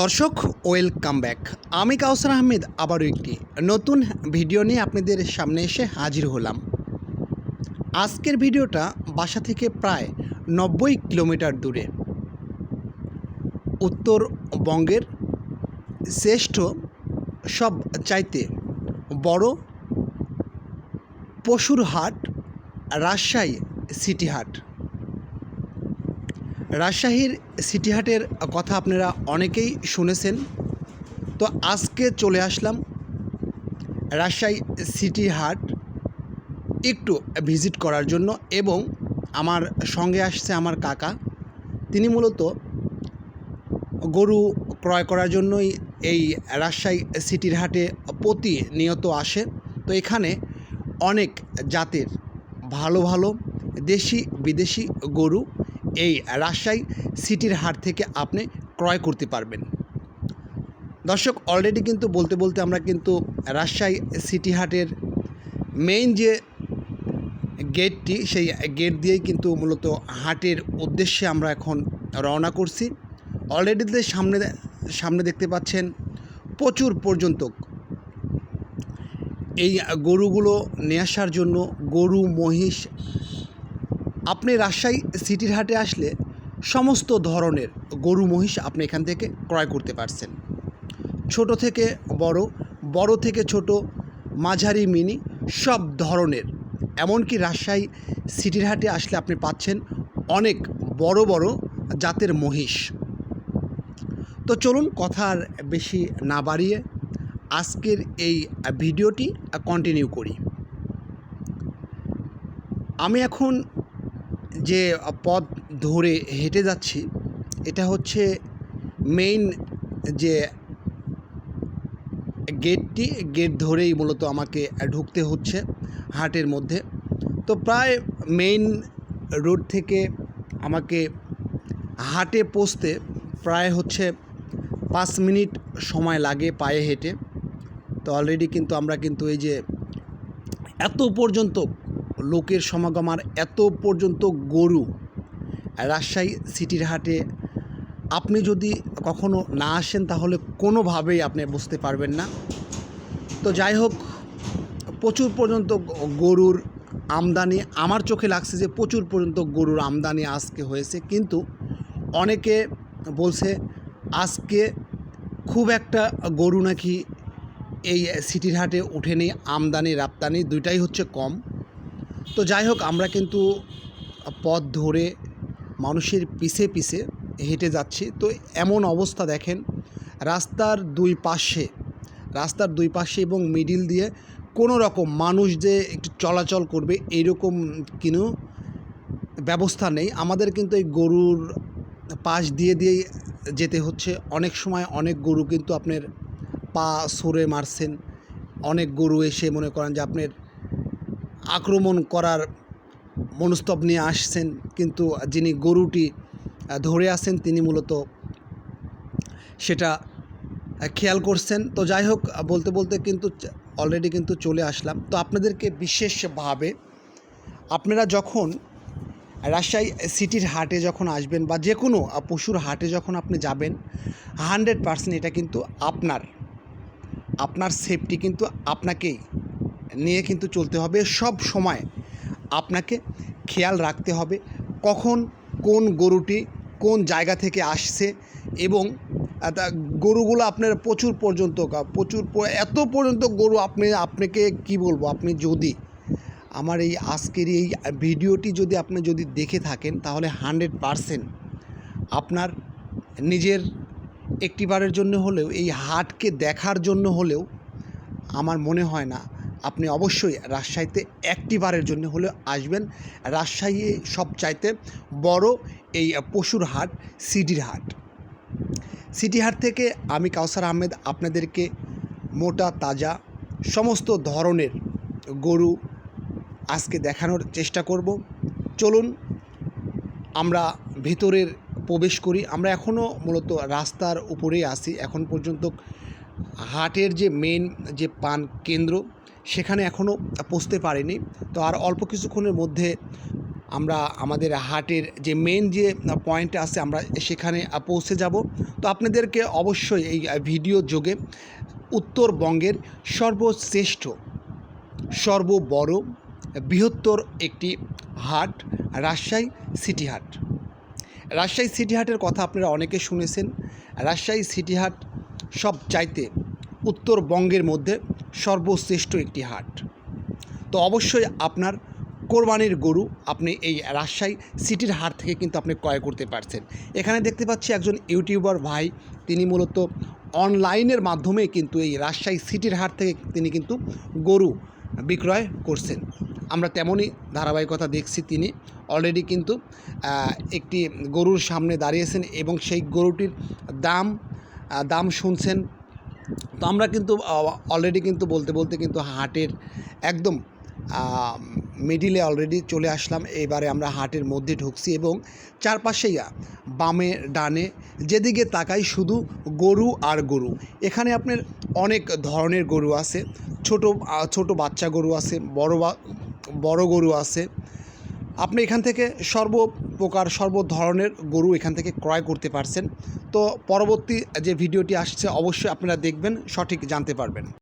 দর্শক welcome back আমি কাউসার আহমেদ, আবারও একটি নতুন ভিডিও নিয়ে আপনাদের সামনে এসে হাজির হলাম। আজকের ভিডিওটা বাসা থেকে প্রায় নব্বই কিলোমিটার দূরে। উত্তরবঙ্গের শ্রেষ্ঠ, সব চাইতে বড় পশুর হাট, রাজশাহী সিটি হাট। রাজশাহীর সিটি হাটের কথা আপনারা অনেকেই শুনেছেন। তো আজকে চলে আসলাম রাজশাহী সিটি হাট একটু ভিজিট করার জন্য এবং আমার সঙ্গে আসছে আমার কাকা। তিনি মূলত গরু ক্রয় করার জন্যই এই রাজশাহী সিটির হাটে প্রতিনিয়ত আসে তো এখানে অনেক জাতের ভালো ভালো দেশি বিদেশি গরু এই রাজশাহী সিটির হাট থেকে আপনি ক্রয় করতে পারবেন। দর্শক অলরেডি কিন্তু বলতে বলতে আমরা কিন্তু রাজশাহী সিটি হাটের মেইন যে গেটটি সেই গেট দিয়েই কিন্তু মূলত হাটের উদ্দেশ্যে আমরা এখন রওনা করছি। অলরেডি সামনে সামনে দেখতে পাচ্ছেন প্রচুর পর্যন্ত এই গরুগুলো নিয়ে আসার জন্য গরু, মহিষ আপনি রাজশাহী সিটির হাটে আসলে সমস্ত ধরনের গরু মহিষ আপনি এখান থেকে ক্রয় করতে পারছেন। ছোট থেকে বড় বড় থেকে ছোট, মাঝারি, মিনি, সব ধরনের। এমনকি রাজশাহী সিটির হাটে আসলে আপনি পাচ্ছেন অনেক বড় বড় জাতের মহিষ। তো চলুন কথা আর বেশি না বাড়িয়ে আজকের এই ভিডিওটি কন্টিনিউ করি। আমি এখন যে পথ ধরে হেঁটে যাচ্ছি, এটা হচ্ছে মেইন যে গেটটি গেট ধরেই মূলত আমাকে ঢুকতে হচ্ছে হাটের মধ্যে। তো প্রায় মেইন রোড থেকে আমাকে হাটে পৌঁছতে প্রায় হচ্ছে পাঁচ মিনিট সময় লাগে পায়ে হেঁটে। তো অলরেডি কিন্তু আমরা কিন্তু এই যে এত পর্যন্ত লোকের সমাগম আর এত পর্যন্ত গরু রাজশাহী সিটির হাটে আপনি যদি কখনো না আসেন, তাহলে কোনোভাবেই আপনি বুঝতে পারবেন না। তো যাই হোক, প্রচুর পর্যন্ত গরুর আমদানি, আমার চোখে লাগছে যে প্রচুর পর্যন্ত গরুর আমদানি আজকে হয়েছে। কিন্তু অনেকে বলছে, আজকে খুব একটা গরু নাকি এই সিটির হাটে উঠেনি আমদানি, রপ্তানি, দুইটাই হচ্ছে কম। তো যাই হোক, আমরা কিন্তু পথ ধরে মানুষের পিছে পিছে হেঁটে যাচ্ছি। তো এমন অবস্থা দেখেন, রাস্তার দুই পাশে, রাস্তার দুই পাশে এবং মিডিল দিয়ে কোনো রকম মানুষ যে একটু চলাচল করবে এইরকম কোনো ব্যবস্থা নেই। আমাদের কিন্তু এই গরুর পাশ দিয়ে দিয়েই যেতে হচ্ছে। অনেক সময় অনেক গরু কিন্তু আপনার পা সরে মারছেন। অনেক গরু এসে মনে করেন যে আপনার আক্রমণ করার মনস্তব নিয়ে আসছেন, কিন্তু যিনি গরুটি ধরে আসেন তিনি মূলত সেটা খেয়াল করছেন। তো যাই হোক বলতে বলতে কিন্তু অলরেডি কিন্তু চলে আসলাম। তো আপনাদেরকে বিশেষভাবে আপনারা যখন রাজশাহী সিটির হাটে যখন আসবেন বা যে কোনো পশুর হাটে যখন আপনি যাবেন হান্ড্রেড পার্সেন্ট এটা কিন্তু আপনার আপনার সেফটি কিন্তু আপনাকেই নিয়ে কিন্তু চলতে হবে সব সময়। আপনাকে খেয়াল রাখতে হবে কখন কোন গরুটি কোন জায়গা থেকে আসছে এবং গরুগুলো আপনার প্রচুর পর্যন্ত প্রচুর এত পর্যন্ত গরু আপনি, আপনাকে কি বলব? আপনি যদি আমার এই আজকের এই ভিডিওটি যদি আপনি যদি দেখে থাকেন তাহলে হান্ড্রেড পারসেন্ট আপনার নিজের একটিবারের জন্য হলেও, এই হাটকে দেখার জন্য হলেও আমার মনে হয় না আপনি অবশ্যই রাজশাহীতে একটিবারের জন্য হলেও আসবেন। রাজশাহী সবচাইতে বড় এই পশুর হাট সিটির হাট। সিটি হাট থেকে আমি কাউসার আহমেদ আপনাদেরকে মোটা, তাজা সমস্ত ধরনের গরু আজকে দেখানোর চেষ্টা করব। চলুন আমরা ভেতরের প্রবেশ করি। আমরা এখনও মূলত রাস্তার উপরেই আসি এখন পর্যন্ত হাটের যে মেন যে পান কেন্দ্র, সেখানে এখনও পৌঁছতে পারেনি। তো আর অল্প কিছুক্ষণের মধ্যে আমরা আমাদের হাটের যে মেন যে পয়েন্ট আছে, আমরা সেখানে পৌঁছে যাব। তো আপনাদেরকে অবশ্যই এই ভিডিও যোগে উত্তরবঙ্গের সর্বশ্রেষ্ঠ, সর্ববড়, বৃহত্তর একটি হাট রাজশাহী সিটি হাট। রাজশাহী সিটি হাটের কথা আপনারা অনেকে শুনেছেন। রাজশাহী সিটি হাট সব চাইতে উত্তরবঙ্গের মধ্যে সর্বশ্রেষ্ঠ একটি হাট। তো অবশ্যই আপনার কোরবানির গরু আপনি এই রাজশাহী সিটির হাট থেকে কিন্তু আপনি ক্রয় করতে পারছেন। এখানে দেখতে পাচ্ছি একজন ইউটিউবার ভাই, তিনি মূলত অনলাইনের মাধ্যমে কিন্তু এই রাজশাহী সিটির হাট থেকে তিনি কিন্তু গরু বিক্রয় করছেন। আমরা তেমনই ধারাবাহিকতা দেখছি তিনি অলরেডি কিন্তু একটি গরুর সামনে দাঁড়িয়েছেন এবং সেই গরুটির দাম দাম শুনছেন। তো আমরা কিন্তু অলরেডি কিন্তু বলতে বলতে কিন্তু হাটের একদম মিডিলে অলরেডি চলে আসলাম। এবারে আমরা হাটের মধ্যে ঢুকছি এবং চারপাশেই বামে, ডানে, যেদিকে তাকাই শুধু গরু আর গরু। এখানে আপনার অনেক ধরনের গরু আছে। ছোট ছোট বাচ্চা গরু আছে, বড় বড় গরু আছে আপনি এখান থেকে সর্বপ্রকার সর্ব ধরনের গরু এখান থেকে ক্রয় করতে পারছেন। তো পরবর্তী যে ভিডিওটি আসছে, অবশ্যই আপনারা দেখবেন, সঠিক জানতে পারবেন।